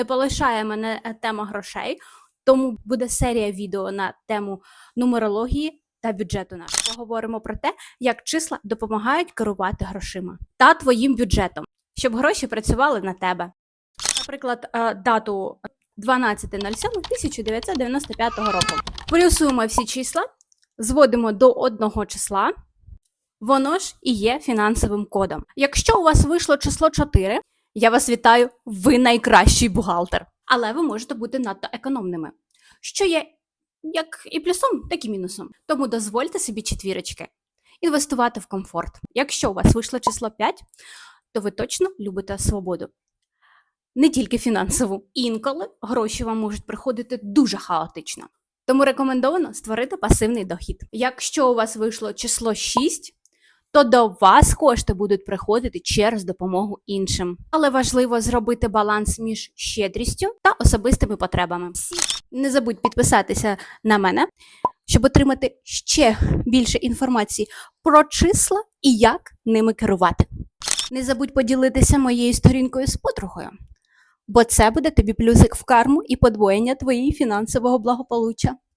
Не полишає мене е, тема грошей, тому буде серія відео на тему нумерології та бюджету нашого. Поговоримо про те, як числа допомагають керувати грошима та твоїм бюджетом, щоб гроші працювали на тебе. Наприклад, е, дату 12.07.1995 року. Плюсуємо всі числа, зводимо до одного числа. Воно ж і є фінансовим кодом. Якщо у вас вийшло число 4, я вас вітаю, ви найкращий бухгалтер. Але ви можете бути надто економними, що є як і плюсом, так і мінусом. Тому дозвольте собі четвірочки. Інвестувати в комфорт. Якщо у вас вийшло число 5, то ви точно любите свободу. Не тільки фінансову. Інколи гроші вам можуть приходити дуже хаотично. Тому рекомендовано створити пасивний дохід. Якщо у вас вийшло число 6, то до вас кошти будуть приходити через допомогу іншим. Але важливо зробити баланс між щедрістю та особистими потребами. Не забудь підписатися на мене, щоб отримати ще більше інформації про числа і як ними керувати. Не забудь поділитися моєю сторінкою з подругою, бо це буде тобі плюсик в карму і подвоєння твоєї фінансового благополуччя.